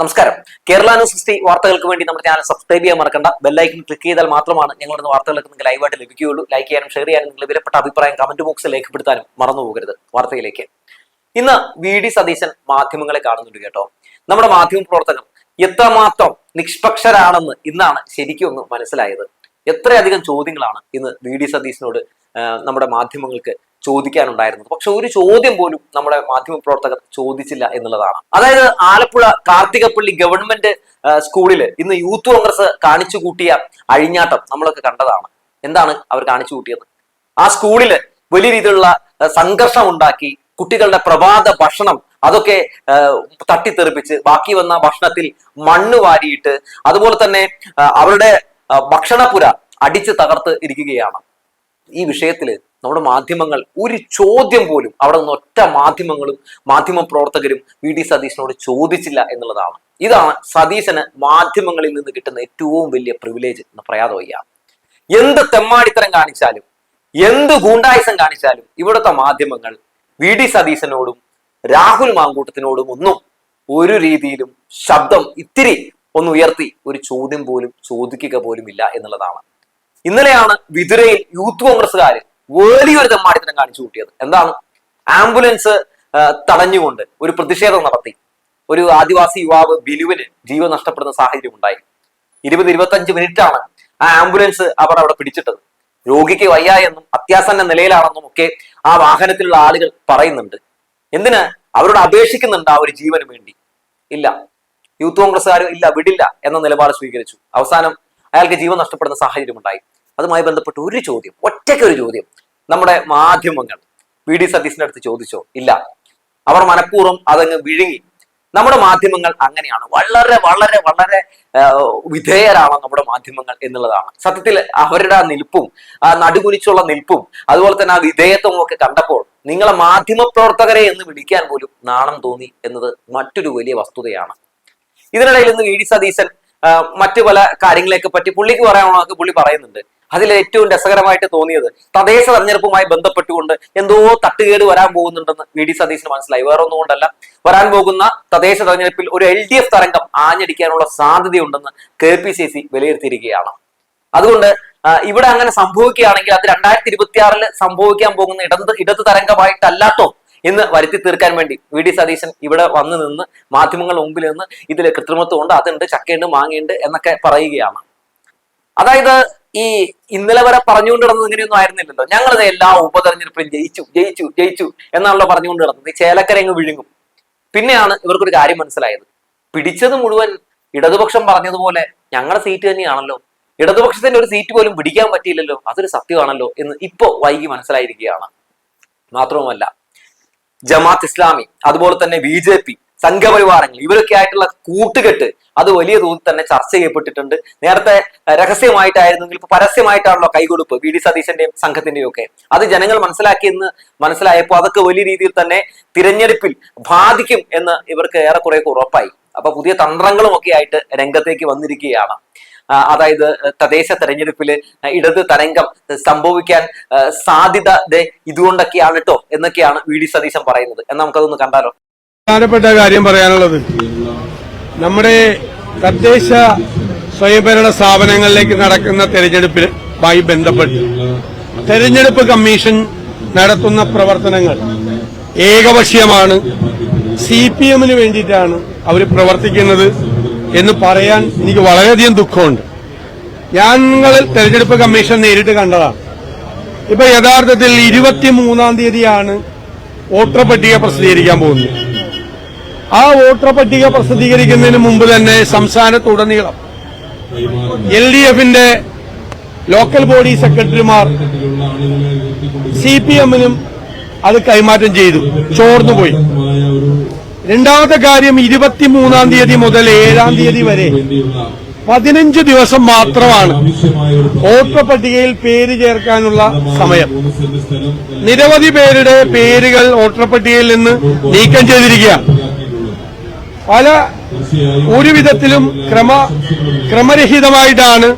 നമസ്കാരം. Kerala news sixty വാർത്തകൾക്ക് വേണ്ടി നമ്മുടെ ചാനൽ സബ്സ്ക്രൈബ് ചെയ്യാൻ മറക്കണ്ട. ബെല്ലൈക്കൻ ക്ലിക്ക് ചെയ്താൽ മാത്രമാണ് ഞങ്ങളുടെ വാർത്തകളൊക്കെ നിങ്ങൾക്ക് ലൈവായിട്ട് ലഭിക്കുകയുള്ളൂ. ലൈക്ക് ചെയ്യാനും ഷെയർ ചെയ്യാനും നിങ്ങളുടെ വിലപ്പെട്ട അഭിപ്രായം കമന്റ് ബോക്സിൽ രേഖപ്പെടുത്താനും മറന്നു പോകരുത്. വാർത്തയിലേക്ക്. ഇന്ന് വി ഡി സതീശൻ മാധ്യമങ്ങളെ കാണുന്നുണ്ട് കേട്ടോ. നമ്മുടെ മാധ്യമ പ്രവർത്തകർ എത്രമാത്രം നിഷ്പക്ഷരാണെന്ന് ഇന്നാണ് ശരിക്കും ഒന്ന് മനസ്സിലായത്. എത്രയധികം ചോദ്യങ്ങളാണ് ഇന്ന് വി ഡി സതീശനോട് നമ്മുടെ മാധ്യമങ്ങൾക്ക് ചോദിക്കാനുണ്ടായിരുന്നത്. പക്ഷെ ഒരു ചോദ്യം പോലും നമ്മുടെ മാധ്യമ പ്രവർത്തകർ ചോദിച്ചില്ല എന്നുള്ളതാണ്. അതായത് ആലപ്പുഴ കാർത്തികപ്പള്ളി ഗവൺമെന്റ് സ്കൂളിൽ ഇന്ന് യൂത്ത് കോൺഗ്രസ് കാണിച്ചു കൂട്ടിയ അഴിഞ്ഞാട്ടം നമ്മളൊക്കെ കണ്ടതാണ്. എന്താണ് അവർ കാണിച്ചു കൂട്ടിയത് ആ സ്കൂളിൽ വലിയ രീതിയിലുള്ള സംഘർഷം ഉണ്ടാക്കി കുട്ടികളുടെ പ്രഭാത ഭക്ഷണം അതൊക്കെ തട്ടിത്തെറിപ്പിച്ച് ബാക്കി വന്ന ഭക്ഷണത്തിൽ മണ്ണ് വാരിയിട്ട് അതുപോലെ തന്നെ അവരുടെ ഭക്ഷണപുര അടിച്ച് തകർത്ത് ഇരിക്കുകയാണ്. ഈ വിഷയത്തിൽ നമ്മുടെ മാധ്യമങ്ങൾ ഒരു ചോദ്യം പോലും അവിടെ നിന്ന് ഒറ്റ മാധ്യമങ്ങളും മാധ്യമ പ്രവർത്തകരും വി ഡി സതീശനോട് ചോദിച്ചില്ല എന്നുള്ളതാണ്. ഇതാണ് സതീശന് മാധ്യമങ്ങളിൽ നിന്ന് കിട്ടുന്ന ഏറ്റവും വലിയ പ്രിവിലേജ് എന്ന് പറയാതെ വയ്യ എന്ത് തെമ്മാടിത്തരം കാണിച്ചാലും എന്ത് ഗൂണ്ടായുസം കാണിച്ചാലും ഇവിടുത്തെ മാധ്യമങ്ങൾ വി ഡി സതീശനോടും രാഹുൽ മാങ്കൂട്ടത്തിനോടും ഒന്നും ഒരു രീതിയിലും ശബ്ദം ഇത്തിരി ഒന്ന് ഉയർത്തി ഒരു ചോദ്യം പോലും ചോദിക്കുക പോലും ഇല്ല എന്നുള്ളതാണ്. ഇന്നലെയാണ് വിതുരയിൽ യൂത്ത് കോൺഗ്രസ്സുകാർ വലിയൊരു തെമ്മാടിത്തരം കാണിച്ചു കൂട്ടിയത്. എന്താണ്? ആംബുലൻസ് തടഞ്ഞുകൊണ്ട് ഒരു പ്രതിഷേധം നടത്തി. ഒരു ആദിവാസി യുവാവ് ബിലുവിന് ജീവൻ നഷ്ടപ്പെടുന്ന സാഹചര്യം ഉണ്ടായി. ഇരുപത് ഇരുപത്തഞ്ച് മിനിറ്റാണ് ആ ആംബുലൻസ് അവർ അവിടെ പിടിച്ചിട്ടത്. രോഗിക്ക് വയ്യ എന്നും അത്യാസന്ന നിലയിലാണെന്നും ഒക്കെ ആ വാഹനത്തിലുള്ള ആളുകൾ പറയുന്നുണ്ട്. എന്തിന്? അവരോട് അപേക്ഷിക്കുന്നുണ്ട് ആ ഒരു ജീവന് വേണ്ടി. ഇല്ല. യൂത്ത് കോൺഗ്രസ്സുകാർ ഇല്ല വിടില്ല എന്ന നിലപാട് സ്വീകരിച്ചു. അവസാനം അയാൾക്ക് ജീവൻ നഷ്ടപ്പെടുന്ന സാഹചര്യം ഉണ്ടായി. അതുമായി ബന്ധപ്പെട്ട് ഒരു ചോദ്യം ഒറ്റയ്ക്ക് ഒരു ചോദ്യം. നമ്മുടെ മാധ്യമങ്ങൾ വി ഡി സതീശിന്റെ അടുത്ത് ചോദിച്ചോ? ഇല്ല. അവർ മനഃപൂർവം അതങ്ങ് വിഴുങ്ങി. നമ്മുടെ മാധ്യമങ്ങൾ അങ്ങനെയാണ്. വളരെ വളരെ വളരെ വിധേയരാണ് നമ്മുടെ മാധ്യമങ്ങൾ എന്നുള്ളതാണ്. സത്യത്തിൽ അവരുടെ ആ നിൽപ്പും ആ നടുകുനിച്ചുള്ള നിൽപ്പും അതുപോലെ തന്നെ ആ വിധേയത്വവും ഒക്കെ കണ്ടപ്പോൾ നിങ്ങളെ മാധ്യമ പ്രവർത്തകരെ എന്ന് വിളിക്കാൻ പോലും നാണം തോന്നി എന്നത് മറ്റൊരു വലിയ വസ്തുതയാണ്. ഇതിനിടയിൽ ഇന്ന് വി ഡി സതീശൻ മറ്റു പല കാര്യങ്ങളെയൊക്കെ പറ്റി പുള്ളിക്ക് പറയാനുള്ളതൊക്കെ പുള്ളി പറയുന്നുണ്ട്. അതിൽ ഏറ്റവും രസകരമായിട്ട് തോന്നിയത് തദ്ദേശ തെരഞ്ഞെടുപ്പുമായി ബന്ധപ്പെട്ടുകൊണ്ട് എന്തോ തട്ടുകേട് വരാൻ പോകുന്നുണ്ടെന്ന് വി ഡി സതീശന് മനസ്സിലായി. വേറെ ഒന്നുകൊണ്ടല്ല വരാൻ പോകുന്ന തദ്ദേശ തെരഞ്ഞെടുപ്പിൽ ഒരു എൽ ഡി എഫ് തരംഗം ആഞ്ഞടിക്കാനുള്ള സാധ്യതയുണ്ടെന്ന് കെ പി സി സി വിലയിരുത്തിയിരിക്കുകയാണ്. അതുകൊണ്ട് ഇവിടെ അങ്ങനെ സംഭവിക്കുകയാണെങ്കിൽ അത് രണ്ടായിരത്തി ഇരുപത്തി ആറിൽ സംഭവിക്കാൻ പോകുന്ന ഇടത് ഇടത് തരംഗമായിട്ടല്ലാത്തോ എന്ന് വരുത്തി തീർക്കാൻ വേണ്ടി വി ഡി സതീശൻ ഇവിടെ വന്നു നിന്ന് മാധ്യമങ്ങളുടെ മുമ്പിൽ നിന്ന് ഇതിൽ കൃത്രിമത്വം ഉണ്ട് അതുണ്ട് ചക്കയുണ്ട് മാങ്ങയുണ്ട് എന്നൊക്കെ പറയുകയാണ്. അതായത് ഈ ഇന്നലെ വരെ പറഞ്ഞുകൊണ്ട് കിടന്നത് ഇങ്ങനെയൊന്നും ആയിരുന്നില്ലല്ലോ. ഞങ്ങളത് എല്ലാ ഉപതെരഞ്ഞെടുപ്പിലും ജയിച്ചു ജയിച്ചു ജയിച്ചു എന്നാണല്ലോ പറഞ്ഞുകൊണ്ട് കിടന്നത് ഈ ചേലക്കര അങ്ങ് വിഴുങ്ങും. പിന്നെയാണ് ഇവർക്കൊരു കാര്യം മനസ്സിലായത്. പിടിച്ചത് മുഴുവൻ ഇടതുപക്ഷം പറഞ്ഞതുപോലെ ഞങ്ങളുടെ സീറ്റ് തന്നെയാണല്ലോ. ഇടതുപക്ഷത്തിന്റെ ഒരു സീറ്റ് പോലും പിടിക്കാൻ പറ്റിയില്ലല്ലോ. അതൊരു സത്യമാണല്ലോ എന്ന് ഇപ്പോ വൈകി മനസ്സിലായിരിക്കുകയാണ്. മാത്രവുമല്ല ജമാത്ത് ഇസ്ലാമി അതുപോലെ തന്നെ ബി ജെ പി സംഘപരിവാരങ്ങൾ ഇവരൊക്കെ ആയിട്ടുള്ള കൂട്ടുകെട്ട് അത് വലിയ തോതിൽ തന്നെ ചർച്ച ചെയ്യപ്പെട്ടിട്ടുണ്ട്. നേരത്തെ രഹസ്യമായിട്ടായിരുന്നെങ്കിൽ ഇപ്പൊ പരസ്യമായിട്ടാണല്ലോ കൈകൊടുപ്പ് വി ഡി സതീശന്റെയും സംഘത്തിന്റെയും ഒക്കെ. അത് ജനങ്ങൾ മനസ്സിലാക്കിയെന്ന് മനസ്സിലായപ്പോൾ അതൊക്കെ വലിയ രീതിയിൽ തന്നെ തിരഞ്ഞെടുപ്പിൽ ബാധിക്കും എന്ന് ഇവർക്ക് ഏറെക്കുറെ ഉറപ്പായി. അപ്പൊ പുതിയ തന്ത്രങ്ങളും ഒക്കെ ആയിട്ട് രംഗത്തേക്ക് വന്നിരിക്കുകയാണ്. അതായത് തദ്ദേശ തെരഞ്ഞെടുപ്പിൽ ഇടത് തരംഗം സംഭവിക്കാൻ സാധ്യത ഇതുകൊണ്ടൊക്കെയാണ് കേട്ടോ എന്നൊക്കെയാണ് വി ഡി സതീശൻ പറയുന്നത്. എന്നാ നമുക്കതൊന്ന് കണ്ടാലോ? പ്രധാനപ്പെട്ട കാര്യം പറയാനുള്ളത് നമ്മുടെ തദ്ദേശ സ്വയംഭരണ സ്ഥാപനങ്ങളിലേക്ക് നടക്കുന്ന തെരഞ്ഞെടുപ്പുമായി ബന്ധപ്പെട്ട് തെരഞ്ഞെടുപ്പ് കമ്മീഷൻ നടത്തുന്ന പ്രവർത്തനങ്ങൾ ഏകപക്ഷീയമാണ്. സി പി എമ്മിന് വേണ്ടിയിട്ടാണ് അവർ പ്രവർത്തിക്കുന്നത്. എന്ന് പറയാൻ എനിക്ക് വളരെയധികം ദുഃഖമുണ്ട്. ഞങ്ങൾ തെരഞ്ഞെടുപ്പ് കമ്മീഷൻ നേരിട്ട് കണ്ടതാണ്. ഇപ്പൊ യഥാർത്ഥത്തിൽ ഇരുപത്തിമൂന്നാം തീയതിയാണ് വോട്ടർ പട്ടിക പ്രസിദ്ധീകരിക്കാൻ പോകുന്നത്. ആ വോട്ടർ പട്ടിക പ്രസിദ്ധീകരിക്കുന്നതിന് മുമ്പ് തന്നെ സംസ്ഥാനത്തുടനീളം എൽ ഡി എഫിന്റെ ലോക്കൽ ബോഡി സെക്രട്ടറിമാർ സി പി എമ്മിനും അത് കൈമാറ്റം ചെയ്തു. ചോർന്നുപോയി. രണ്ടാമത്തെ കാര്യം ഇരുപത്തിമൂന്നാം തീയതി മുതൽ ഏഴാം തീയതി വരെ പതിനഞ്ച് ദിവസം മാത്രമാണ് വോട്ടർ പട്ടികയിൽ പേര് ചേർക്കാനുള്ള സമയം. നിരവധി പേരുടെ പേരുകൾ വോട്ടർ പട്ടികയിൽ നിന്ന് നീക്കം ചെയ്തിരിക്കുകയാണ് പല ഒരു വിധത്തിലും ക്രമ ക്രമരഹിതമായിട്ടാണ്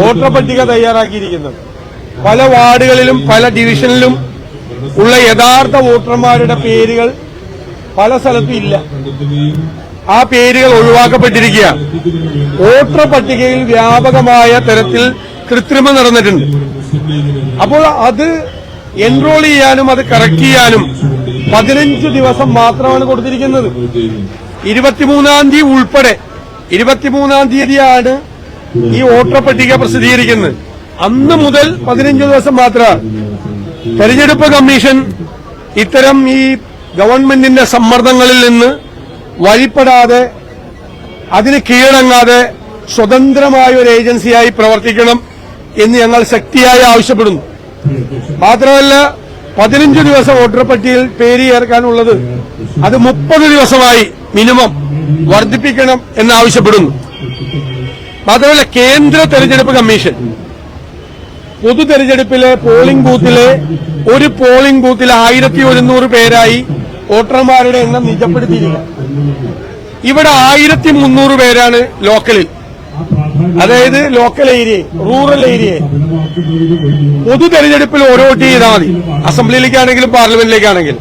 വോട്ടർ പട്ടിക തയ്യാറാക്കിയിരിക്കുന്നത്. പല വാർഡുകളിലും പല ഡിവിഷനിലും ഉള്ള യഥാർത്ഥ വോട്ടർമാരുടെ പേരുകൾ പല സ്ഥലത്തും ഇല്ല. ആ പേരുകൾ ഒഴിവാക്കപ്പെട്ടിരിക്കുകയാണ് വോട്ടർ പട്ടികയിൽ വ്യാപകമായ തരത്തിൽ കൃത്രിമം നടന്നിട്ടുണ്ട്. അപ്പോൾ അത് എൻറോൾ ചെയ്യാനും അത് കറക്റ്റ് ചെയ്യാനും പതിനഞ്ച് ദിവസം മാത്രമാണ് കൊടുത്തിരിക്കുന്നത്. ഇരുപത്തിമൂന്നാം തീയതി ഉൾപ്പെടെ ഇരുപത്തിമൂന്നാം തീയതിയാണ് ഈ വോട്ടർ പട്ടിക പ്രസിദ്ധീകരിക്കുന്നത്. അന്ന് മുതൽ പതിനഞ്ച് ദിവസം മാത്രമാണ്. തെരഞ്ഞെടുപ്പ് കമ്മീഷൻ ഇത്തരം ഈ ഗവൺമെന്റിന്റെ സമ്മർദ്ദങ്ങളിൽ നിന്ന് വഴിപ്പെടാതെ അതിന് കീഴടങ്ങാതെ സ്വതന്ത്രമായ ഒരു ഏജൻസിയായി പ്രവർത്തിക്കണം എന്ന് ഞങ്ങൾ ശക്തിയായി ആവശ്യപ്പെടുന്നു. മാത്രമല്ല പതിനഞ്ച് ദിവസം വോട്ടർ പട്ടികയിൽ പേര് ചേർക്കാനുള്ളത് അത് മുപ്പത് ദിവസമായി മിനിമം വർദ്ധിപ്പിക്കണം എന്നാവശ്യപ്പെടുന്നു. മാത്രമല്ല കേന്ദ്ര തെരഞ്ഞെടുപ്പ് കമ്മീഷൻ പൊതു തെരഞ്ഞെടുപ്പിലെ പോളിംഗ് ബൂത്തിലെ ഒരു പോളിംഗ് ബൂത്തിലെ ആയിരത്തി ഒരുന്നൂറ് പേരായി വോട്ടർമാരുടെ എണ്ണം നിജപ്പെടുത്തിയില്ല. ഇവിടെ ആയിരത്തി മുന്നൂറ് പേരാണ് ലോക്കലിൽ അതായത് ലോക്കൽ ഏരിയ റൂറൽ ഏരിയ പൊതു തെരഞ്ഞെടുപ്പിൽ ഓരോ വോട്ട് ചെയ്താൽ മതി. അസംബ്ലിയിലേക്കാണെങ്കിലും പാർലമെന്റിലേക്കാണെങ്കിലും.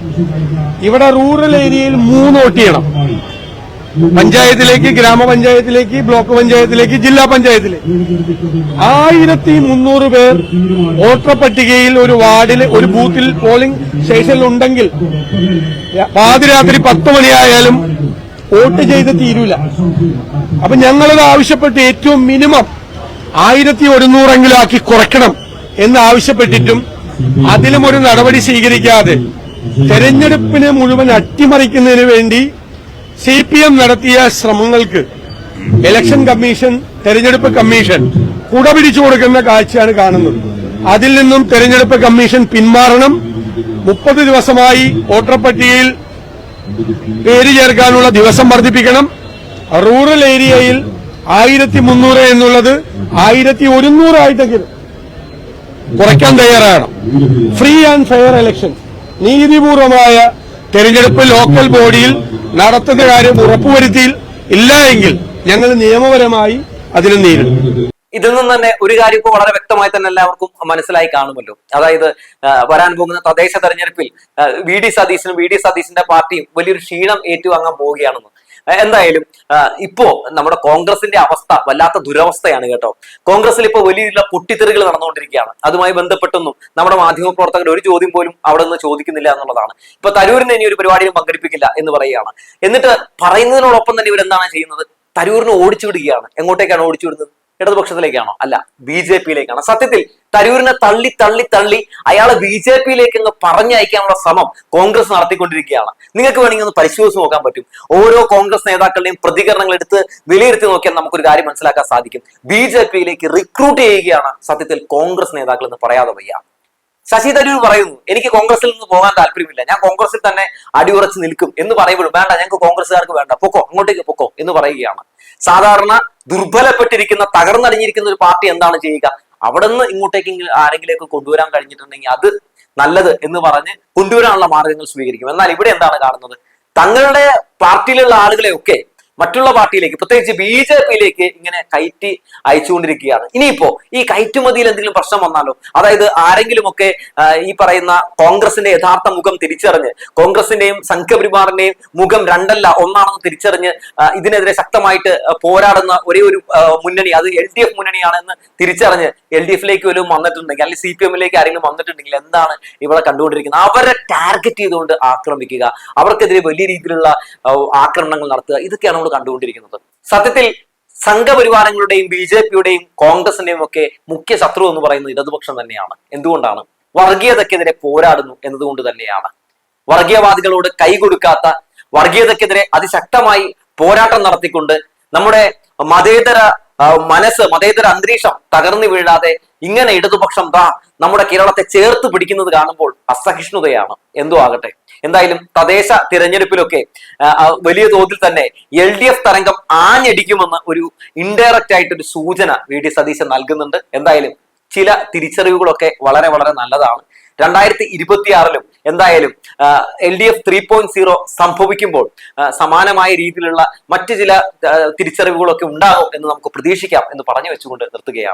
ഇവിടെ റൂറൽ ഏരിയയിൽ മൂന്ന് വോട്ട് ചെയ്യണം. പഞ്ചായത്തിലേക്ക് ഗ്രാമപഞ്ചായത്തിലേക്ക് ബ്ലോക്ക് പഞ്ചായത്തിലേക്ക് ജില്ലാ പഞ്ചായത്തിലേക്ക്. ആയിരത്തി മുന്നൂറ് പേർ വോട്ടർ പട്ടികയിൽ ഒരു വാർഡിൽ ഒരു ബൂത്തിൽ പോളിംഗ് സ്റ്റേഷനിൽ ഉണ്ടെങ്കിൽ പാതിരാത്രി പത്ത് മണിയായാലും വോട്ട് ചെയ്ത് തീരൂല. അപ്പൊ ഞങ്ങളത് ആവശ്യപ്പെട്ട് ഏറ്റവും മിനിമം ആയിരത്തി ഒരുന്നൂറെങ്കിലും ആക്കി കുറയ്ക്കണം എന്ന് ആവശ്യപ്പെട്ടിട്ടും അതിലും ഒരു നടപടി സ്വീകരിക്കാതെ തെരഞ്ഞെടുപ്പിനെ മുഴുവൻ അട്ടിമറിക്കുന്നതിന് വേണ്ടി സി പി എം നടത്തിയ ശ്രമങ്ങൾക്ക് ഇലക്ഷൻ കമ്മീഷൻ തെരഞ്ഞെടുപ്പ് കമ്മീഷൻ കുട പിടിച്ചു കൊടുക്കുന്ന കാഴ്ചയാണ് കാണുന്നത്. അതിൽ നിന്നും തെരഞ്ഞെടുപ്പ് കമ്മീഷൻ പിന്മാറണം. മുപ്പത് ദിവസമായി വോട്ടർ പട്ടികയിൽ പേര് ചേർക്കാനുള്ള ദിവസം വർദ്ധിപ്പിക്കണം. റൂറൽ ഏരിയയിൽ ആയിരത്തി മുന്നൂറ് എന്നുള്ളത് ആയിരത്തി ഒരുന്നൂറായിട്ടെങ്കിലും കുറയ്ക്കാൻ തയ്യാറാണ് ഫ്രീ ആൻഡ് ഫെയർ ഇലക്ഷൻ നീതിപൂർവമായ തെരഞ്ഞെടുപ്പ് ലോക്കൽ ബോഡിയിൽ നടത്തുന്ന കാര്യം ഉറപ്പുവരുത്തി ഇല്ല എങ്കിൽ ഞങ്ങൾ നിയമപരമായി അതിനെ നേരിടും. ഇതിൽ നിന്ന് തന്നെ ഒരു കാര്യം ഇപ്പോൾ വളരെ വ്യക്തമായി തന്നെ എല്ലാവർക്കും മനസ്സിലായി കാണുമല്ലോ. അതായത് വരാൻ പോകുന്ന തദ്ദേശ തെരഞ്ഞെടുപ്പിൽ വി ഡി സതീശനും വി ഡി സതീശന്റെ പാർട്ടിയും വലിയൊരു ക്ഷീണം ഏറ്റുവാങ്ങാൻ പോവുകയാണെന്ന്. എന്തായാലും ഇപ്പോ നമ്മുടെ കോൺഗ്രസിന്റെ അവസ്ഥ വല്ലാത്ത ദുരവസ്ഥയാണ് കേട്ടോ. കോൺഗ്രസിൽ ഇപ്പോൾ വലിയ പൊട്ടിത്തെറികൾ നടന്നുകൊണ്ടിരിക്കുകയാണ്. അതുമായി ബന്ധപ്പെട്ടൊന്നും നമ്മുടെ മാധ്യമ പ്രവർത്തകർ ഒരു ചോദ്യം പോലും അവിടെ നിന്ന് ചോദിക്കുന്നില്ല എന്നുള്ളതാണ്. ഇപ്പൊ തരൂരിനെ ഇനി ഒരു പരിപാടിയും പങ്കെടുപ്പിക്കില്ല എന്ന് പറയുകയാണ്. എന്നിട്ട് പറയുന്നതിനോടൊപ്പം തന്നെ ഇവരെന്താണ് ചെയ്യുന്നത്? തരൂരിനെ ഓടിച്ചുവിടുകയാണ്. എങ്ങോട്ടേക്കാണ് ഓടിച്ചു വിടുന്നത് ഇടതുപക്ഷത്തിലേക്കാണോ? അല്ല ബി ജെ പിയിലേക്കാണ്. സത്യത്തിൽ തരൂരിനെ തള്ളി തള്ളി തള്ളി അയാളെ ബി ജെ പിയിലേക്ക് അങ്ങ് പറഞ്ഞയക്കാനുള്ള ശ്രമം കോൺഗ്രസ് നടത്തിക്കൊണ്ടിരിക്കുകയാണ്. നിങ്ങൾക്ക് വേണമെങ്കിൽ ഒന്ന് പരിശോധിച്ച് നോക്കാൻ പറ്റും. ഓരോ കോൺഗ്രസ് നേതാക്കളുടെയും പ്രതികരണങ്ങൾ എടുത്ത് വിലയിരുത്തി നോക്കിയാൽ നമുക്കൊരു കാര്യം മനസ്സിലാക്കാൻ സാധിക്കും. ബി ജെ പിയിലേക്ക് റിക്രൂട്ട് ചെയ്യുകയാണ് സത്യത്തിൽ കോൺഗ്രസ് നേതാക്കൾ എന്ന് പറയാതെ വയ്യ. ശശി തരൂർ പറയുന്നു എനിക്ക് കോൺഗ്രസിൽ നിന്ന് പോകാൻ താല്പര്യമില്ല. ഞാൻ കോൺഗ്രസിൽ തന്നെ അടിയുറച്ച് നിൽക്കും. എന്ന് പറയുമ്പോഴും വേണ്ട ഞങ്ങൾക്ക് കോൺഗ്രസ്സുകാർക്ക് വേണ്ട. പൊക്കോ അങ്ങോട്ടേക്ക് പൊക്കോ. എന്ന് പറയുകയാണ്. സാധാരണ ദുർബലപ്പെട്ടിരിക്കുന്ന തകർന്നടിഞ്ഞിരിക്കുന്ന ഒരു പാർട്ടി എന്താണ് ചെയ്യുക? അവിടെ നിന്ന് ഇങ്ങോട്ടേക്ക് ആരെങ്കിലേക്ക് കൊണ്ടുവരാൻ കഴിഞ്ഞിട്ടുണ്ടെങ്കിൽ അത് നല്ലത് എന്ന് പറഞ്ഞ് കൊണ്ടുവരാനുള്ള മാർഗങ്ങൾ സ്വീകരിക്കും. എന്നാൽ ഇവിടെ എന്താണ് കാണുന്നത്? തങ്ങളുടെ പാർട്ടിയിലുള്ള ആളുകളെയൊക്കെ മറ്റുള്ള പാർട്ടിയിലേക്ക് പ്രത്യേകിച്ച് ബി ജെ പിയിലേക്ക് ഇങ്ങനെ കയറ്റി അയച്ചുകൊണ്ടിരിക്കുകയാണ്. ഇനിയിപ്പോ ഈ കയറ്റുമതിയിൽ എന്തെങ്കിലും പ്രശ്നം വന്നാലോ? അതായത് ആരെങ്കിലുമൊക്കെ ഈ പറയുന്ന കോൺഗ്രസിന്റെ യഥാർത്ഥ മുഖം തിരിച്ചറിഞ്ഞ് കോൺഗ്രസിന്റെയും സംഘപരിവാറിന്റെയും മുഖം രണ്ടല്ല ഒന്നാണെന്ന് തിരിച്ചറിഞ്ഞ് ഇതിനെതിരെ ശക്തമായിട്ട് പോരാടുന്ന ഒരേ ഒരു മുന്നണി അത് എൽ ഡി എഫ് മുന്നണിയാണെന്ന് തിരിച്ചറിഞ്ഞ് എൽ ഡി എഫിലേക്ക് വല്ലതും വന്നിട്ടുണ്ടെങ്കിൽ അല്ലെങ്കിൽ സി പി എമ്മിലേക്ക് ആരെങ്കിലും വന്നിട്ടുണ്ടെങ്കിൽ എന്താണ് ഇവിടെ കണ്ടുകൊണ്ടിരിക്കുന്നത്? അവരെ ടാർഗറ്റ് ചെയ്തുകൊണ്ട് ആക്രമിക്കുക. അവർക്കെതിരെ വലിയ രീതിയിലുള്ള ആക്രമണങ്ങൾ നടത്തുക. ഇതൊക്കെയാണ് നമ്മൾ കണ്ടുകൊണ്ടിരിക്കുന്നത്. സത്യത്തിൽ സംഘപരിവാരങ്ങളുടെയും ബി ജെ പിയുടെയും കോൺഗ്രസിന്റെയും ഒക്കെ മുഖ്യ ശത്രു എന്ന് പറയുന്നത് ഇടതുപക്ഷം തന്നെയാണ്. എന്തുകൊണ്ടാണ്? വർഗീയതക്കെതിരെ പോരാടുന്നു എന്നതുകൊണ്ട് തന്നെയാണ്. വർഗീയവാദികളോട് കൈകൊടുക്കാത്ത വർഗീയതക്കെതിരെ അതിശക്തമായി പോരാട്ടം നടത്തിക്കൊണ്ട് നമ്മുടെ മതേതര മനസ്സ് മതേതര അന്തരീക്ഷം തകർന്നു വീഴാതെ ഇങ്ങനെ ഇടതുപക്ഷം ദാ നമ്മുടെ കേരളത്തെ ചേർത്ത് പിടിക്കുന്നത് കാണുമ്പോൾ അസഹിഷ്ണുതയാണ്. എന്തോ ആകട്ടെ. എന്തായാലും തദ്ദേശ തിരഞ്ഞെടുപ്പിലൊക്കെ വലിയ തോതിൽ തന്നെ എൽ ഡി എഫ് തരംഗം ആഞ്ഞടിക്കുമെന്ന് ഒരു ഇൻഡയറക്റ്റ് ആയിട്ട് ഒരു സൂചന വി ഡി സതീശൻ നൽകുന്നുണ്ട്. എന്തായാലും ചില തിരിച്ചറിവുകളൊക്കെ വളരെ വളരെ നല്ലതാണ്. രണ്ടായിരത്തി ഇരുപത്തിയാറിലും എന്തായാലും L D F three point zero സംഭവിക്കുമ്പോൾ സമാനമായ രീതിയിലുള്ള മറ്റു ചില തിരിച്ചറിവുകളൊക്കെ ഉണ്ടാകും എന്ന് നമുക്ക് പ്രതീക്ഷിക്കാം എന്ന് പറഞ്ഞു വെച്ചുകൊണ്ട് നിർത്തുകയാണ്.